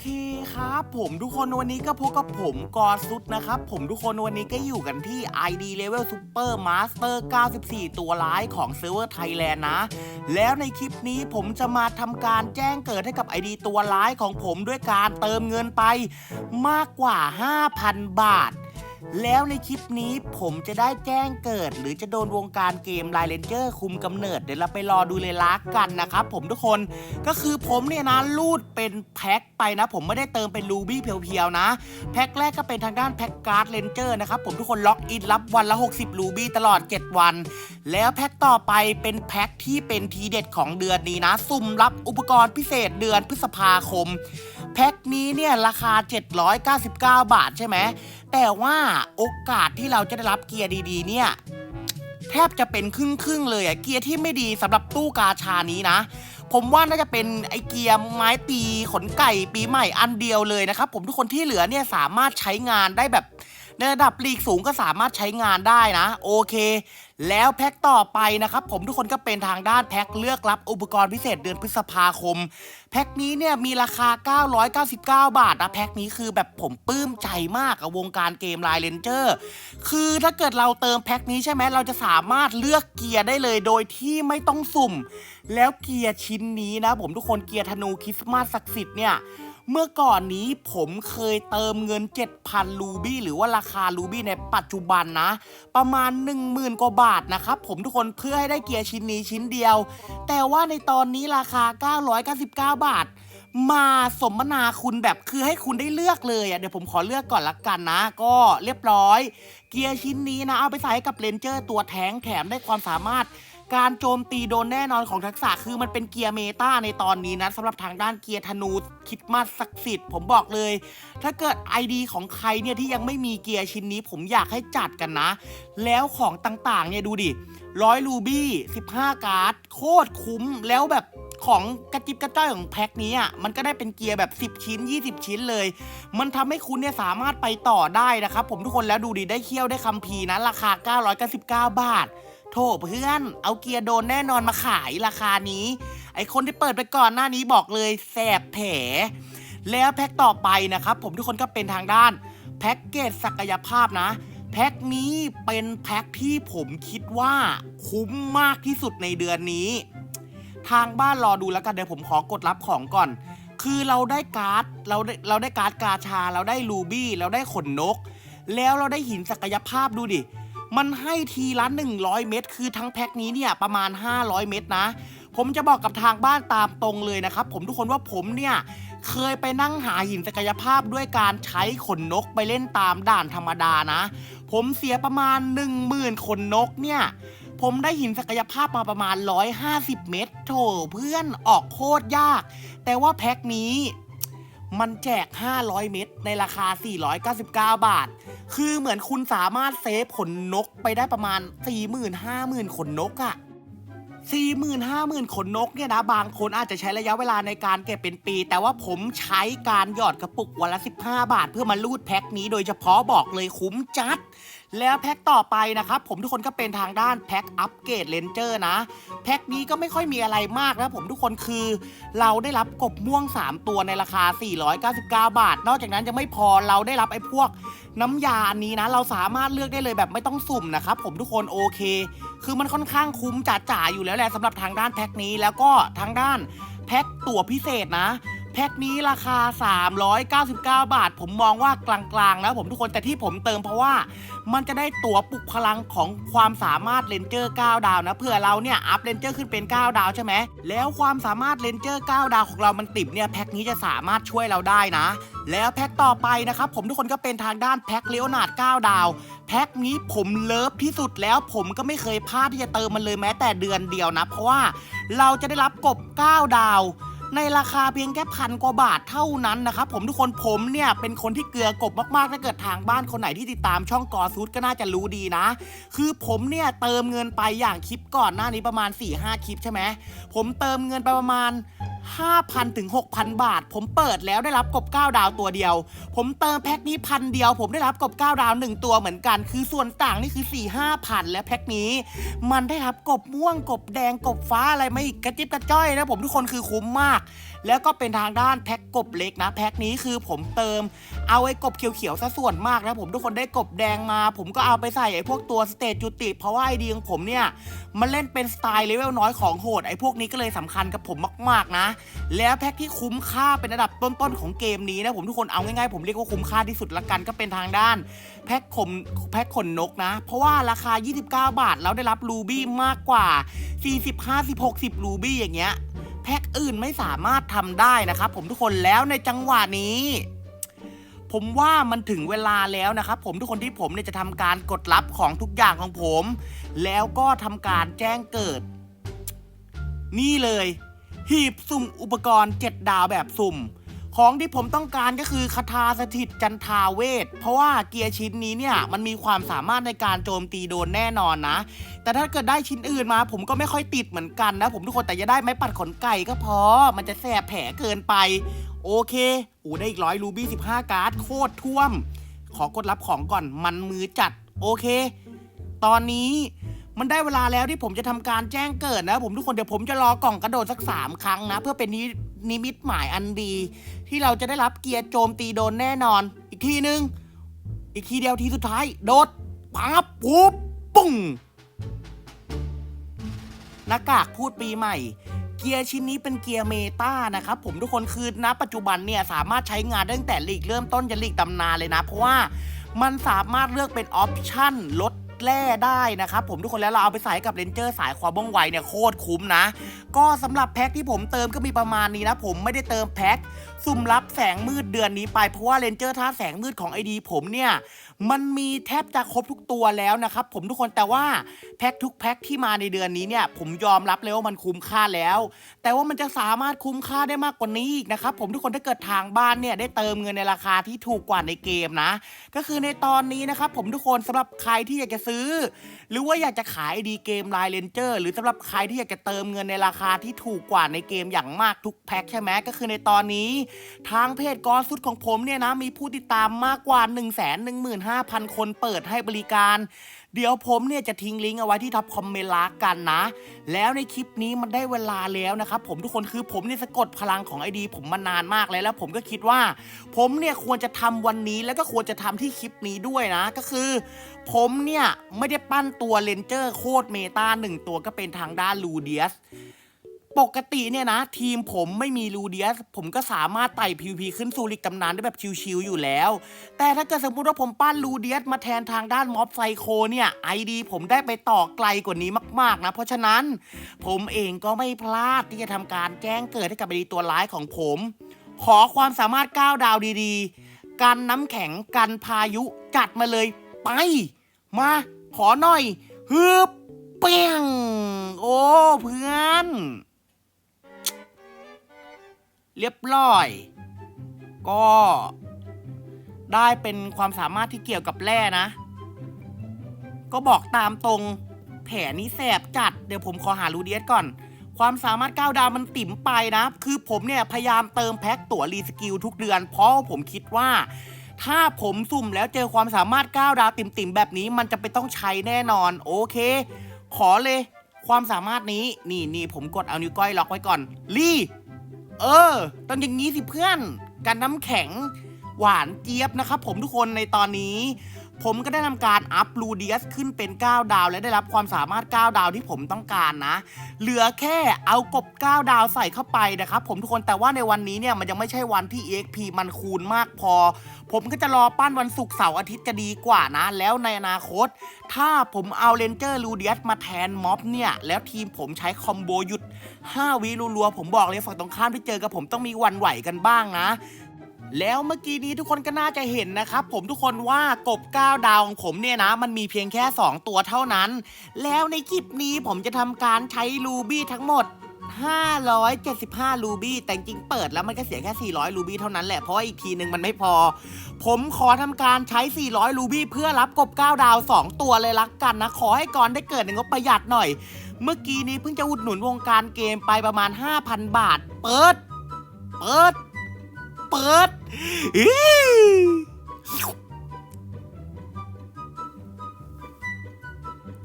เคครับ ผมทุกคนวันนี้ก็พบกับผมกอซุดนะครับ ผมทุกคนวันนี้ก็อยู่กันที่ ID Level Super Master 94 ตัวร้ายของเซิร์ฟเวอร์ไทยแลนด์นะ แล้วในคลิปนี้ผมจะมาทำการแจ้งเกิดให้กับ ID ตัวร้ายของผมด้วยการเติมเงินไปมากกว่า 5,000 บาท แล้วในคลิปนี้ผมจะได้แจ้งเกิด หรือจะโดนวงการเกมไลเลนเจอร์คุมกำเนิด เดี๋ยวเราไปรอดูเลยลักกันนะครับผมทุกคนก็คือผมเนี่ยนะรูดเป็นแพ็คไปนะ ผมไม่ได้เติมเป็นรูบี้เพียวๆนะ แพ็คแรกก็เป็นทางด้านแพ็คการ์ดเลนเจอร์นะครับผมทุกคนล็อกอินรับวันละ 60 รูบี้ตลอด 7 วัน แล้วแพ็คต่อไปเป็นแพ็คที่เป็นทีเด็ดของเดือนนี้นะ สุ่มรับอุปกรณ์พิเศษเดือนพฤษภาคมแพ็คนี้เนี่ยราคา 799 บาทใช่ไหม แต่ว่าโอกาสที่เราจะได้รับเกียร์ดีๆ เนี่ยแทบจะเป็นครึ่งๆเลยอะเกียร์ที่ไม่ดีสำหรับตู้กาชานี้นะ ผมว่าน่าจะเป็นไอเกียร์ไม้ปีขนไก่ปีใหม่อันเดียวเลยนะครับผมทุกคนที่เหลือเนี่ยสามารถใช้งานได้แบบ ในระดับลีกสูงก็สามารถใช้งานได้นะโอเค แล้วแพ็คต่อไปนะครับผมทุกคนก็เป็นทางด้านแพ็คเลือกรับอุปกรณ์พิเศษเดือนพฤษภาคม แพ็คนี้เนี่ยมีราคา 999 บาทนะแพ็คนี้คือแบบผมปลื้มใจมากกับวงการเกมไลเลนเจอร์คือถ้าเกิดเราเติมแพ็คนี้ใช่ไหมเราจะสามารถเลือกเกียร์ได้เลยโดยที่ไม่ต้องสุ่ม แล้วเกียร์ชิ้นนี้นะผมทุกคนเกียร์ธนูคริสต์มาสศักดิ์สิทธิ์เนี่ย เมื่อก่อนนี้ผมเคยเติมเงิน 7,000 รูบี้หรือว่าราคารูบี้ในปัจจุบันนะ ประมาณ 10,000 กว่าบาทนะครับผมทุกคนเพื่อให้ได้เกียร์ชิ้นนี้ชิ้นเดียว แต่ว่าในตอนนี้ราคา 999 บาทมาสมนาคุณแบบคือให้คุณได้เลือกเลยอะเดี๋ยวผมขอเลือกก่อนละกันนะ ก็เรียบร้อย เกียร์ชิ้นนี้นะ เอาไปใส่ให้กับเลนเจอร์ตัวแท้งแถมได้ความสามารถ การโจมตีโดนแน่นอนของทักษะคือมันเป็นเกียร์เมตาในตอนนี้นะสำหรับทางด้านเกียร์ธนูคิดมาสศักดิ์สิทธิ์ผมบอกเลย ถ้าเกิด ID ของใครเนี่ยที่ยังไม่มีเกียร์ชิ้นนี้ ผมอยากให้จัดกันนะ แล้วของต่างๆเนี่ยดูดิร้อยรูบี้15 การ์ด โคตรคุ้มแล้วแบบของกระจิบกระจ้อยของแพ็คนี้อะมันก็ได้เป็นเกียร์แบบ 10 ชิ้น 20 ชิ้นเลย มันทำให้คุณเนี่ยสามารถไปต่อได้นะครับผมทุกคนแล้วดูดิได้เคี่ยวได้คัมภีร์นะ ราคา 999 บาท โถเพื่อน เอาเกียร์โดนแน่นอนมาขายราคานี้ ไอคนที่เปิดไปก่อนหน้านี้บอกเลยแสบแผลแล้วแพ็คต่อไปนะครับ ผมทุกคนก็เป็นทางด้านแพ็กเกจศักยภาพนะ แพ็คนี้เป็นแพ็คที่ผมคิดว่าคุ้มมากที่สุดในเดือนนี้ ทางบ้านรอดูแล้วกันเดี๋ยวผมขอกดรับของก่อน คือเราได้การ์ดเราได้เราได้การ์ดกาชา เราได้รูบี้เราได้ขนนก แล้วเราได้หินศักยภาพดูดิ มันให้ทีละ100 เม็ดคือทั้งแพ็คนี้เนี่ยประมาณ 500 เม็ดนะ ผมจะบอกกับทางบ้านตามตรงเลยนะครับ ผมทุกคนว่าผมเนี่ยเคยไปนั่งหาหินศักยภาพด้วยการใช้ขนนกไปเล่นตามด่านธรรมดานะ ผมเสียประมาณ 10,000 ขนนกเนี่ย ผมได้หินศักยภาพมาประมาณ 150 เม็ดโถเพื่อนออกโคตรยาก แต่ว่าแพ็คนี้มันแจก 500 เม็ดในราคา 499 บาท คือเหมือนคุณสามารถเซฟขนนกไปได้ประมาณ 40,000-50,000 ขนนกอะสี่หมื่นห้าหมื่นขนนกเนี่ยนะ บางคนอาจจะใช้ระยะเวลาในการเก็บเป็นปี แต่ว่าผมใช้การหยอดกระปุกวันละ 15 บาท เพื่อมาลูดแพ็คนี้โดยเฉพาะบอกเลยคุ้มจัด แล้วแพ็คต่อไปนะครับผมทุกคนก็เป็นทางด้านแพ็คอัปเกรดเลนเจอร์นะ แพ็คนี้ก็ไม่ค่อยมีอะไรมากนะผมทุกคนคือ เราได้รับกบม่วง 3 ตัวในราคา 499 บาท นอกจากนั้นยังไม่พอเราได้รับไอ้พวกน้ำยาอันนี้นะ เราสามารถเลือกได้เลยแบบไม่ต้องสุ่มนะครับผมทุกคนโอเค คือมันค่อนข้างคุ้มจ๋าๆอยู่แล้วแหละสำหรับทางด้านแพ็คนี้แล้วก็ทางด้านแพ็คตั๋วพิเศษนะ แพ็คนี้ราคา 399 บาท ผมมองว่ากลางๆนะผมทุกคนแต่ที่ผมเติมเพราะว่ามันจะได้ตั๋วปลุกพลังของความสามารถเลนเจอร์ 9 ดาวนะเผื่อเราเนี่ยอัพเลนเจอร์ขึ้นเป็น 9 ดาวใช่ไหมแล้วความสามารถเลนเจอร์ 9 ดาวของเรามันติดเนี่ยแพ็คนี้จะสามารถช่วยเราได้นะ แล้วแพ็คต่อไปนะครับผมทุกคนก็เป็นทางด้านแพ็คเลโอนาร์ด9 ดาว แพ็คนี้ผมเลิฟที่สุดแล้วผมก็ไม่เคยพลาดที่จะเติมมันเลยแม้แต่เดือนเดียวนะเพราะว่าเราจะได้รับกบ 9 ดาว ในราคาเพียงแค่พันกว่าบาทเท่านั้นนะครับผมทุกคนผมเนี่ยเป็นคนที่เกลือกบมากๆถ้าเกิดทางบ้านคนไหนที่ติดตามช่องกอซูดก็น่าจะรู้ดีนะ คือผมเนี่ยเติมเงินไปอย่างคลิปก่อนหน้านี้ประมาณ4-5คลิปใช่ไหมผมเติมเงินไปประมาณ 5,000ถึง6,000 บาท ผมเปิดแล้วได้รับกบ 9 ดาวตัวเดียว ผมเติมแพ็คนี้พันเดียว ผมได้รับกบ 9 ดาว 1 ตัวเหมือนกัน คือส่วนต่างนี่คือ 4 5พันและแพ็คนี้ มันได้รับกบม่วงกบแดงกบฟ้าอะไรไม่กระจิบกระจ้อยนะผมทุกคนคือคุ้มมาก แล้วก็เป็นทางด้านแพ็กกบเล็กนะแพ็กนี้คือผมเติมเอาไอ้กบเขียวๆซะส่วนมากนะผมทุกคนได้กบแดงมา ผมก็เอาไปใส่ไอ้พวกตัวสเตจจุติ เพราะว่าไอเดียของผมเนี่ยมันเล่นเป็นสไตล์เลเวลน้อยของโหดไอ้พวกนี้ก็เลยสำคัญกับผมมากๆนะ แล้วแพ็กที่คุ้มค่าเป็นระดับต้นๆของเกมนี้นะผมทุกคนเอาง่ายๆผมเรียกว่าคุ้มค่าที่สุดละกันก็เป็นทางด้านแพ็กขมแพ็กขนนกนะ เพราะว่าราคา 29 บาทแล้วได้รับรูบี้มากกว่า 40 50 60รูบี้อย่างเงี้ย แพ็กอื่นไม่สามารถทำได้นะครับ ผมทุกคนแล้วในจังหวะนี้ ผมว่ามันถึงเวลาแล้วนะครับผมทุกคนที่ผมเนี่ยจะทำการกดรับของทุกอย่างของผม แล้วก็ทำการแจ้งเกิด นี่เลย หีบสุ่มอุปกรณ์ 7 ดาวแบบสุ่ม ของที่ผมต้องการก็คือคาถาสถิตจันทาเวท เพราะว่าเกียร์ชิ้นนี้เนี่ยมันมีความสามารถในการโจมตีโดนแน่นอนนะ แต่ถ้าเกิดได้ชิ้นอื่นมา ผมก็ไม่ค่อยติดเหมือนกันนะ ผมทุกคนแต่จะได้ไม้ปัดขนไก่ก็พอ มันจะแสบแผลเกินไป โอเคโอ้ได้อีกร้อยรูบี้15 การ์ดโคตรท่วม ขอกดรับของก่อนมันมือจัด โอเค ตอนนี้ มันได้เวลาแล้วที่ผมจะทำการแจ้งเกิดนะ ผมทุกคนเดี๋ยวผมจะรอกล่องกระโดดสักสามครั้งนะ เพื่อเป็นนินิมิตหมายอันดี ที่เราจะได้รับเกียร์โจมตีโดนแน่นอน อีกทีหนึ่งอีกทีเดียวทีสุดท้าย โดดปั๊บปุ๊บปุ้งหน้ากากพูดปีใหม่ เกียร์ชิ้นนี้เป็นเกียร์เมตานะครับผมทุกคนคือณปัจจุบันเนี่ยสามารถใช้งานได้ตั้งแต่ลีกเริ่มต้นจนลีกตำนานเลยนะ เพราะว่ามันสามารถเลือกเป็นออปชั่นลด แร่ได้นะครับผมทุกคนแล้วเราเอาไปใส่กับเลนเจอร์สายความว่องไวเนี่ยโคตรคุ้มนะ ก็สำหรับแพ็คที่ผมเติมก็มีประมาณนี้นะผมไม่ได้เติมแพ็คซุ่มรับแสงมืดเดือนนี้ไปเพราะว่าเลนเจอร์ท่าแสงมืดของไอดีผมเนี่ยมันมีแทบจะครบทุกตัวแล้วนะครับผมทุกคนแต่ว่าแพ็คทุกแพ็คที่มาในเดือนนี้เนี่ย ผมยอมรับเลยว่ามันคุ้มค่าแล้ว แต่ว่ามันจะสามารถคุ้มค่าได้มากกว่านี้อีกนะครับผมทุกคนถ้าเกิดทางบ้านเนี่ยได้เติมเงินในราคาที่ถูกกว่าในเกมนะ ก็คือในตอนนี้นะครับผมทุกคนสำหรับใครที่อยากจะซื้อ หรือว่าอยากจะขายดีเกมไลน์เลนเจอร์หรือสำหรับใครที่อยากจะเติมเงินในราคาที่ถูกกว่าในเกมอย่างมากทุกแพ็คใช่ไหมก็คือในตอนนี้ ทางเพจกอสุดของผมเนี่ยนะมีผู้ติดตามมากกว่า 1 1 5 0 0 0 5,000 คนเปิดให้บริการ เดี๋ยวผมเนี่ยจะทิ้งลิงก์เอาไว้ที่ท็อปคอมเมนต์ละกันนะ แล้วในคลิปนี้มันได้เวลาแล้วนะครับผมทุกคนคือผมเนี่ยสะกดพลังของไอดีผมมานานมากแล้วแล้ว ผมก็คิดว่า ผมเนี่ยควรจะทำวันนี้แล้วก็ควรจะทำที่คลิปนี้ด้วยนะ ก็คือ ผมเนี่ยไม่ได้ปั้นตัวเลนเจอร์โคตรเมตาหนึ่งตัวก็เป็นทางด้านลูเดียส ปกติเนี่ยนะ ทีมผมไม่มีลูเดียส ผมก็สามารถไต่ PVP ขึ้นสู่ลิกตำนานได้แบบชิวๆอยู่แล้ว แต่ถ้าเกิดสมมติว่าผมปั้นลูเดียสมาแทนทางด้านม็อบไซโคเนี่ยไอดีผมได้ไปต่อไกลกว่านี้มากๆนะ เพราะฉะนั้นผมเองก็ไม่พลาดที่จะทำการแจ้งเกิดให้กับไอดีตัวร้ายของผม ขอความสามารถก้าวดาวดีๆ กันน้ำแข็งกันพายุจัดมาเลยไป มาขอหน่อยฮึบเปียงโอ้เพื่อน เรียบร้อย ก็ได้เป็นความสามารถที่เกี่ยวกับแร่นะ ก็บอกตามตรงแผลนี้แสบจัด เดี๋ยวผมขอหารูเดียสก่อน ความสามารถก้าวดาวมันติ่มไปนะ คือผมเนี่ย พยายามเติมแพ็คตั๋วรีสกิลทุกเดือน เพราะผมคิดว่า ถ้าผมสุ่มแล้วเจอความสามารถก้าวดาวติ่มๆแบบนี้ มันจะไปต้องใช้แน่นอน โอเค ขอเลย ความสามารถนี้ นี่นี่ผมกดเอานิ้วก้อยล็อกไว้ก่อนลี เออ ต้องอย่างนี้สิเพื่อน กันน้ำแข็งหวานเจี๊ยบนะครับผมทุกคนในตอนนี้ ผมก็ได้ทำการอัพลูเดียสขึ้นเป็น 9 ดาว และได้รับความสามารถ 9 ดาวที่ผมต้องการนะ เหลือแค่เอากบ 9 ดาวใส่เข้าไปนะครับผมทุกคนแต่ว่าในวันนี้เนี่ยมันยังไม่ใช่วันที่ EXP มันคูณมากพอ ผมก็จะรอปั้นวันศุกร์เสาร์อาทิตย์จะดีกว่านะ แล้วในอนาคต ถ้าผมเอาเลนเจอร์ลูเดียสมาแทนม็อบเนี่ย แล้วทีมผมใช้คอมโบหยุด 5วิรัวๆผมบอกเลยฝั่งตรงข้ามที่เจอกับผมต้องมีวันไหวกันบ้างนะ แล้วเมื่อกี้นี้ทุกคนก็น่าจะเห็นนะครับผมทุกคนว่ากบ9ดาวของผมเนี่ยนะ มันมีเพียงแค่ 2 ตัวเท่านั้น แล้วในคลิปนี้ผมจะทำการใช้ลูบี้ทั้งหมด 575ลูบี้แต่จริงเปิดแล้วมันก็เสียแค่ 400ลูบี้เท่านั้นแหละ เพราะว่าอีกทีหนึ่งมันไม่พอ ผมขอทำการใช้ 400ลูบี้เพื่อรับกบ9ดาว 2 ตัวเลยลักกันนะ ขอให้ก่อนได้เกิดในงบประหยัดหน่อย เมื่อกี้นี้เพิ่งจะอุดหนุนวงการเกมไปประมาณ 5,000 บาท เปิด เปิด เปิดอี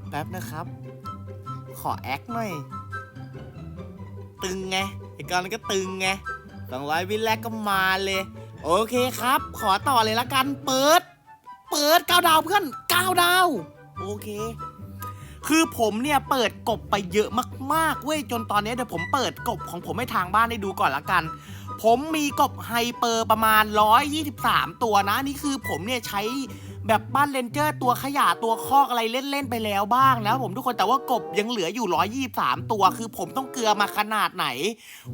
แป๊บนะครับ ขอแอคหน่อย ตึงไงไอ้กอนก็ตึงไงสองร้อยวินแรกก็มาเลย โอเคครับ ขอต่อเลยละกัน เปิด เปิดเก้าดาวเพื่อนเก้าดาว โอเค คือผมเนี่ยเปิดกบไปเยอะมากๆเว้ยจนตอนนี้เดี๋ยวผมเปิดกบของผมให้ทางบ้านได้ดูก่อนละกัน ผมมีกบไฮเปอร์ประมาณ 123 ตัวนะ นี่คือผมเนี่ยใช้แบบบ้านเลนเจอร์ตัวขยะตัวคอกอะไรเล่น ๆ ไปแล้วบ้างนะผมทุกคนแต่ว่ากบยังเหลืออยู่ 123 ตัวคือผมต้องเกลือมาขนาดไหน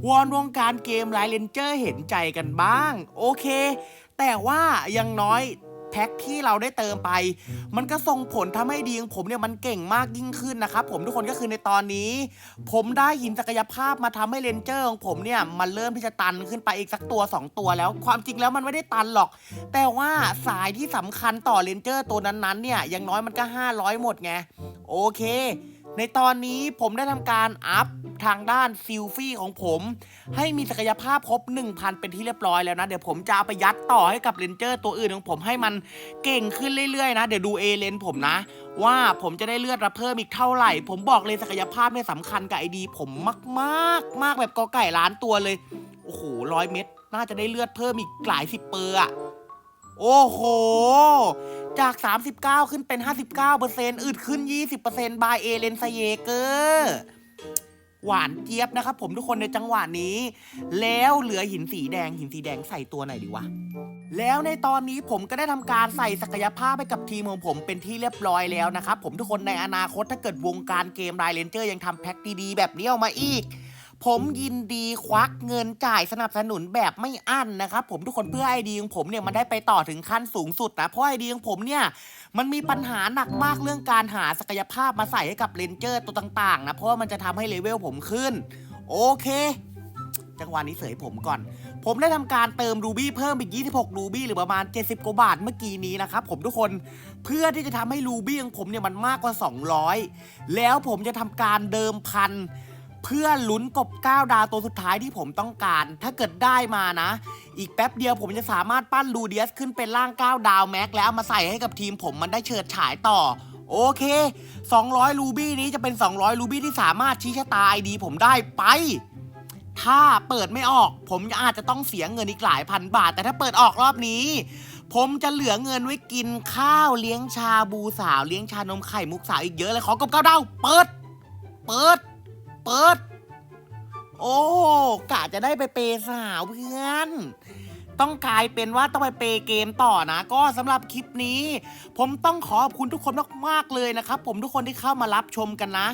วอนวงการเกมไลน์เลนเจอร์เห็นใจกันบ้าง โอเค แต่ว่ายังน้อย แพ็คที่เราได้เติมไป มันก็ส่งผลทำให้ดีของผมเนี่ยมันเก่งมากยิ่งขึ้นนะครับผมทุกคนก็คือในตอนนี้ ผมได้หินศักยภาพมาทำให้เลนเจอร์ของผมเนี่ยมันเริ่มที่จะตันขึ้นไปอีกสักตัว 2 ตัวแล้ว ความจริงแล้วมันไม่ได้ตันหรอก แต่ว่าสายที่สำคัญต่อเลนเจอร์ตัวนั้นๆเนี่ยอย่างน้อยมันก็ 500 หมดไงโอเค ในตอนนี้ผมได้ทำการอัพทางด้านซิลฟี่ของผม ให้มีศักยภาพครบ 1,000 เป็นที่เรียบร้อยแล้วนะ เดี๋ยวผมจะเอาไปยัดต่อให้กับเลนเจอร์ตัวอื่นของผมให้มันเก่งขึ้นเรื่อยๆนะ เดี๋ยวดูเอเลนผมนะ ว่าผมจะได้เลือดมาเพิ่มอีกเท่าไหร่ ผมบอกเลยศักยภาพเนี่ยสำคัญกับไอดี ผมมากๆมากแบบกอไก่ล้านตัวเลยโอ้โหร้อยเม็ดน่าจะได้เลือดเพิ่มอีกหลายสิบเปอร์อะโอ้โห จาก 39 ขึ้นเป็น 59%อึดขึ้น 20%บายเอเลนไซเยเกอร์หวานเจี๊ยบนะครับผมทุกคนในจังหวะนี้ แล้วเหลือหินสีแดงหินสีแดงใส่ตัวไหนดีวะ แล้วในตอนนี้ผมก็ได้ทำการใส่ศักยภาพให้กับทีมของผมเป็นที่เรียบร้อยแล้วนะครับผมทุกคนในอนาคตถ้าเกิดวงการเกมไดเลนเจอร์ยังทำแพ็คดีๆ แบบนี้ออกมาอีก ผมยินดีควักเงินจ่ายสนับสนุนแบบไม่อั้นนะครับผมทุกคนเพื่อไอดีของผมเนี่ยมันได้ไปต่อถึงขั้นสูงสุดนะเพราะไอดีของผมเนี่ยมันมีปัญหาหนักมากเรื่องการหาศักยภาพมาใส่ให้กับเลนเจอร์ตัวต่างๆนะเพราะว่ามันจะทำให้เลเวลผมขึ้น โอเคจังหวะนี้เสยผมก่อน ผมได้ทำการเติมรูบี้เพิ่มอีก 26 รูบี้หรือประมาณ 70 กว่าบาทเมื่อกี้นี้นะครับผมทุกคน เพื่อที่จะทำให้รูบี้ของผมเนี่ยมันมากกว่า 200 แล้วผมจะทำการเดิมพัน เพื่อลุ้นกบ9ดาวตัวสุดท้ายที่ผมต้องการ ถ้าเกิดได้มานะ อีกแป๊บเดียวผมจะสามารถปั้นลูเดียสขึ้นเป็นร่าง9ดาวแม็กแล้วเอามาใส่ให้กับทีมผมมันได้เฉิดฉายต่อ โอเค 200 รูบี้นี้จะเป็น 200 รูบี้ที่สามารถชี้ชะตาไอดีผมได้ไป ถ้าเปิดไม่ออก ผมอาจจะต้องเสียเงินอีกหลายพันบาท แต่ถ้าเปิดออกรอบนี้ผมจะเหลือเงินไว้กินข้าวเลี้ยงชาบูสาว เลี้ยงชานมไข่มุกสาวอีกเยอะเลยขอกบเก้าดาวเปิด เปิด เปิด โอ้กะจะได้ไปเปย์สาวเพื่อน ต้องกลายเป็นว่าต้องไปเปย์เกมต่อนะ ก็สำหรับคลิปนี้ ผมต้องขอขอบคุณทุกคนมากๆเลยนะครับ ผมทุกคนที่เข้ามารับชมกันนะ